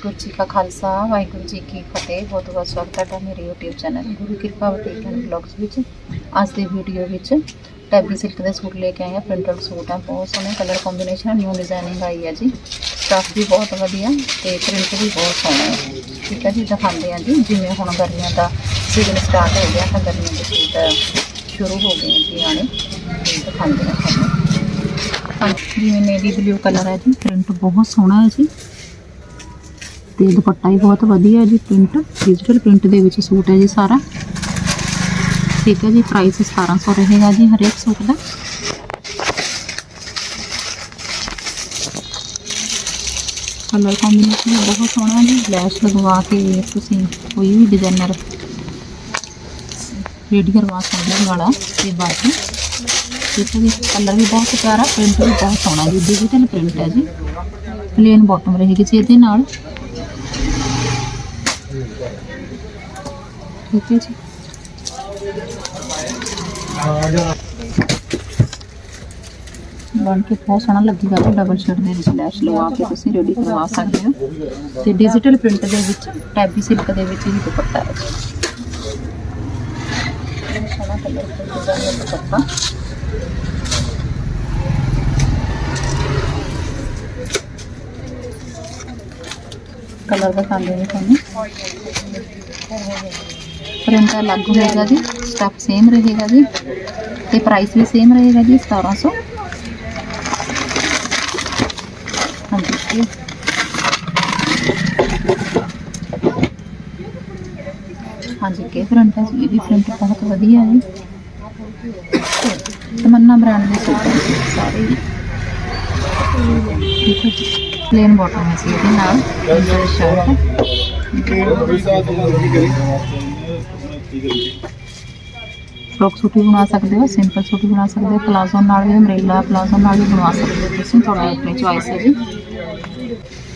ਵਾਹਿਗੁਰੂ ਜੀ ਕਾ ਖਾਲਸਾ, ਵਾਹਿਗੁਰੂ ਜੀ ਕੀ ਫਤਿਹ। ਬਹੁਤ ਬਹੁਤ ਸਵਾਗਤ ਹੈ ਤੁਹਾਡਾ ਮੇਰੇ YouTube ਚੈਨਲ ਗੁਰੂ ਕਿਰਪਾ ਵਤੀਕਨ ਬਲੌਗਸ ਵਿੱਚ। ਅੱਜ ਦੇ ਵੀਡੀਓ ਵਿੱਚ ਟੈਬੀ ਸਿਲਕ ਦੇ ਸੂਟ ਲੈ ਕੇ ਆਏ ਆ ਪ੍ਰਿੰਟਡ ਸੂਟ ਆ ਬਹੁਤ ਸੋਹਣੇ ਕਲਰ ਕੰਬੀਨੇਸ਼ਨ ਨਿਊ ਡਿਜ਼ਾਈਨਿੰਗ ਆਈ ਹੈ ਜੀ। ਸਟਫ ਵੀ ਬਹੁਤ ਵਧੀਆ ਤੇ ਪ੍ਰਿੰਟ ਵੀ ਬਹੁਤ ਸੋਹਣਾ ਹੈ। ਠੀਕ ਹੈ ਜੀ, ਦਿਖਾਉਂਦੇ ਆ ਜੀ। ਜਿਵੇਂ ਹੁਣ ਗਰਮੀਆਂ ਦਾ ਸੀਜ਼ਨ ਸਟਾਰਟ ਹੋ ਗਿਆ, ਤਾਂ ਗਰਮੀਆਂ ਦੇ ਸੂਟ ਸ਼ੁਰੂ ਹੋ ਗਏ ਜੀ ਆਣੇ। ਦਿਖਾਉਂਦੇ ਆ ਹਾਂਜੀ, ਜਿਵੇਂ ਨੇਵੀ ਬਲੂ ਕਲਰ ਹੈ ਜੀ। ਪ੍ਰਿੰਟ ਬਹੁਤ ਸੋਹਣਾ ਹੈ ਜੀ। ਤੇ ਦੁਪੱਟਾ ਵੀ ਬਹੁਤ ਵਧੀਆ ਜੀ ਪ੍ਰਿੰਟ ਡਿਜੀਟਲ ਪ੍ਰਿੰਟ ਦੇ ਵਿੱਚ ਸੂਟ ਹੈ ਜੀ ਸਾਰਾ। ਠੀਕ ਹੈ ਜੀ ਪ੍ਰਾਈਸ 1700 ਰਹੇਗਾ ਜੀ ਹਰੇਕ ਸੂਟ ਦਾ। ਕਲਰ ਕੰਬੀਨੇਸ਼ਨ ਬਹੁਤ ਸੋਹਣਾ ਜੀ ਲੈਸ਼ ਲਗਵਾ ਕੇ ਤੁਸੀਂ ਕੋਈ ਵੀ ਡਿਜ਼ਾਈਨਰ ਰੈਡੀ ਕਰਵਾ ਸਕਦੇ ਹੋ ਵਾਲਾ ਤੇ ਬਾਕੀ। ਠੀਕ ਹੈ ਜੀ, ਕਲਰ ਵੀ ਬਹੁਤ ਪਿਆਰਾ ਪ੍ਰਿੰਟ ਵੀ ਬਹੁਤ ਸੋਹਣਾ ਜੀ ਡਿਜੀਟਲ ਪ੍ਰਿੰਟ ਹੈ ਜੀ। ਪਲੇਨ ਬਾਟਮ ਰਹੇਗੀ ਜੀ ਇਹਦੇ ਨਾਲ। ਠੀਕ ਹੈ ਜੀ ਬਣ ਕੇ ਬਹੁਤ ਸੋਹਣਾ ਲੱਗੇਗਾ ਤੇ ਡਬਲ ਸ਼ੇਡ ਦੇ ਵਿੱਚ ਲੈਸ਼ ਲਵਾ ਕੇ ਤੁਸੀਂ ਰੈਡੀ ਕਰਵਾ ਸਕਦੇ ਹੋ। ਤੇ ਡਿਜੀਟਲ ਪ੍ਰਿੰਟ ਦੇ ਵਿੱਚ ਟੈਬੀ ਸਿਲਕ ਦੇ ਵਿੱਚ ਹੀ ਦੁਪੱਟਾ ਹੈ। ਸੋਹਣਾ ਕਲਰ ਦਾ ਦੁਪੱਟਾ। ਕਲਰ ਦਿਖਾਉਂਦੇ ਨੇ ਤੁਹਾਨੂੰ। ਪ੍ਰਿੰਟ ਅਲੱਗ ਹੋਏਗਾ ਜੀ ਸਟਫ ਸੇਮ ਰਹੇਗਾ ਜੀ। ਤੇ ਪ੍ਰਾਈਸ ਵੀ ਸੇਮ ਰਹੇਗਾ ਜੀ 1700 ਹਾਂਜੀ ਹਾਂਜੀ ਕੇ ਪ੍ਰਿੰਟ ਹੈ ਇਹ ਵੀ ਪ੍ਰਿੰਟ ਬਹੁਤ ਵਧੀਆ ਹੈ। ਤਮੰਨਾ ਬ੍ਰਾਂਡ ਦੇ ਸੂਟ ਸਾਰੇ ਹੀ। ਜੀ। ਪਲੇਨ ਬਾਟਮ ਹੈ ਜੀ ਇਹਦੇ ਨਾਲ ਸ਼ਰਟ ਫਰੋਕ ਸੂਟ ਵੀ ਬਣਾ ਸਕਦੇ ਹੋ ਸਿੰਪਲ ਸੂਟ ਵੀ ਬਣਾ ਸਕਦੇ ਹੋ ਪਲਾਜ਼ੋ ਨਾਲ ਵੀ ਅਮਰੇਲਾ ਪਲਾਜ਼ੋ ਨਾਲ ਵੀ ਬਣਵਾ ਸਕਦੇ ਹੋ ਤੁਸੀਂ, ਤੁਹਾਡੀ ਆਪਣੀ ਚੁਆਇਸ ਹੈ ਜੀ।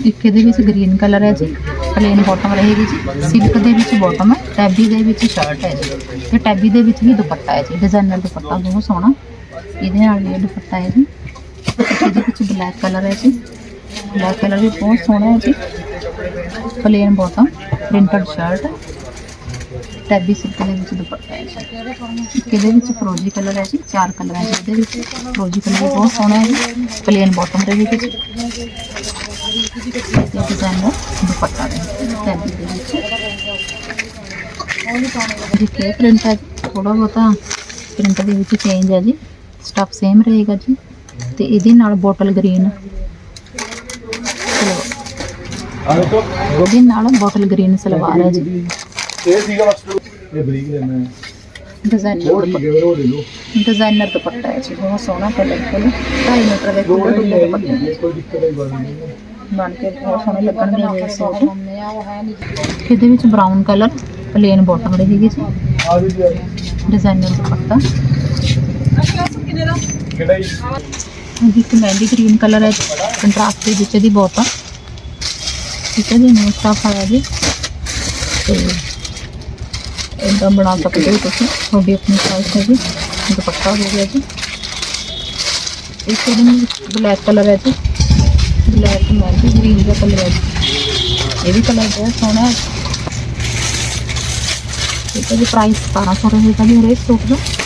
ਇੱਕ ਇਹਦੇ ਵਿੱਚ ਗ੍ਰੀਨ ਕਲਰ ਹੈ ਜੀ ਪਲੇਨ ਬਾਟਮ ਰਹੇਗੀ ਜੀ ਸਿਲਕ ਦੇ ਵਿੱਚ ਬਾਟਮ ਹੈ ਟੈਬੀ ਦੇ ਵਿੱਚ ਸ਼ਰਟ ਹੈ ਜੀ। ਤੇ ਟੈਬੀ ਦੇ ਵਿੱਚ ਵੀ ਦੁਪੱਟਾ ਹੈ ਜੀ ਡਿਜ਼ਾਈਨਰ ਦੁਪੱਟਾ ਬਹੁਤ ਸੋਹਣਾ। ਇਹਦੇ ਨਾਲ ਵੀ ਇਹ ਦੁਪੱਟਾ ਹੈ ਜੀ। ਇਹਦੇ ਵਿੱਚ ਬਲੈਕ ਕਲਰ ਹੈ ਜੀ। ਬਲੈਕ ਕਲਰ ਵੀ ਬਹੁਤ ਸੋਹਣਾ ਹੈ ਜੀ plain bottom printed shirt tabby silk ਦੇ ਵਿੱਚ ਦੁਪੱਟਾ ਹੈ ਜੀ ਇੱਕ ਇਹਦੇ ਵਿੱਚ ਫਰੋਜੀ ਕਲਰ ਹੈ ਜੀ ਚਾਰ ਕਲਰ ਹੈ ਜੀ ਇਹਦੇ ਵਿੱਚ ਫਰੋਜੀ ਕਲਰ ਵੀ ਬਹੁਤ ਸੋਹਣਾ ਹੈ ਜੀ ਪਲੇਨ ਬਾਟਮ ਰਹੇਗੀ ਜੀ ਤੇ ਡਿਜ਼ਾਈਨਰ ਦੁਪੱਟਾ ਹੈ ਟੈਬੀ ਦੇ ਵਿੱਚ ਜੀ ਕੇ ਪ੍ਰਿੰਟ ਹੈ ਥੋੜਾ ਬਹੁਤਾ ਪ੍ਰਿੰਟ ਦੇ ਵਿੱਚ ਚੇਂਜ ਹੈ ਜੀ ਸਟਫ ਸੇਮ ਰਹੇਗਾ ਜੀ ਤੇ ਇਹਦੇ ਨਾਲ ਬੋਟਲ ਗ੍ਰੀਨ ਉਹਦੇ ਨਾਲ ਬੋਟਲ ਗ੍ਰੀਨ ਸਲਵਾਰ ਹੈ ਜੀ ਇਹ ਸੀਗਾ ਬਸ ਇਹ ਬਰੀਕ ਲੈਣਾ ਹੈ ਡਿਜ਼ਾਈਨਰ ਹੈ ਦੁਪੱਟਾ ਹੈ ਜੀ ਬਹੁਤ ਸੋਹਣਾ ਕਲਰਫੁਲ 2.5 ਮੀਟਰ ਦੇ ਦੋ ਹੀ ਹੈ ਦੁਪੱਟੇ ਨੇ। ਕੋਈ ਦਿੱਕਤ ਨਹੀਂ ਬਣੀ ਕੇ ਬਹੁਤ ਸੋਹਣੇ ਲੱਗਣਗੇ ਇਹ ਸੂਟ ਇਹਦੇ ਵਿੱਚ ਬਰਾਊਨ ਕਲਰ ਪਲੇਨ ਬਾਟਮ ਜੀ ਆ ਜੀ। ਡਿਜ਼ਾਈਨਰ ਦੁਪੱਟਾ ਕਿਹੜਾ ਜੀ ਇਹ ਇੱਕ ਮਹਿੰਦੀ ਗ੍ਰੀਨ ਕਲਰ ਹੈ ਕੰਟਰਾਸਟ ਦੇ ਵਿੱਚ ਇਹਦੀ ਬਾਟਮ ਠੀਕ ਹੈ ਜੀ ਨਿਊ ਸਟਾਫ ਆਇਆ ਜੀ ਤੇ ਇਦਾਂ ਬਣਾ ਸਕਦੇ ਹੋ ਤੁਸੀਂ ਤੁਹਾਡੀ ਆਪਣੀ ਚੋਇਸ ਹੈ ਜੀ ਦੁਪੱਟਾ ਹੋ ਗਿਆ ਜੀ ਇਸ ਇਹਦੇ ਬਲੈਕ ਕਲਰ ਹੈ ਜੀ ਬਲੈਕ ਮਹਿੰਦੀ ਗ੍ਰੀਨ ਦਾ ਕਲਰ ਹੈ ਜੀ ਇਹ ਵੀ ਕਲਰ ਬਹੁਤ ਸੋਹਣਾ ਹੈ ਠੀਕ ਹੈ ਜੀ ਪ੍ਰਾਈਸ 1700 ਰਹੇਗਾ ਜੀ ਹਰੇਕ ਸੂਟ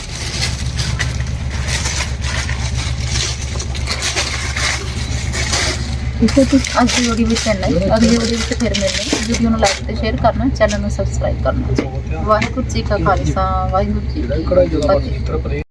ਠੀਕ ਹੈ ਜੀ, ਅੱਜ ਦੀ ਵੀਡੀਓ ਵਿੱਚ ਇੰਨਾ ਹੀ। ਅਗਲੀ ਵੀਡੀਓ ਵਿੱਚ ਫਿਰ ਮਿਲਦੇ ਵੀਡੀਓ ਨੂੰ ਲਾਈਕ ਤੇ ਸ਼ੇਅਰ ਕਰਨਾ ਚੈਨਲ ਨੂੰ ਸਬਸਕ੍ਰਾਈਬ ਕਰਨਾ। ਵਾਹਿਗੁਰੂ ਜੀ ਕਾ ਖਾਲਸਾ, ਵਾਹਿਗੁਰੂ ਜੀ ਕੀ ਫਤਿਹ।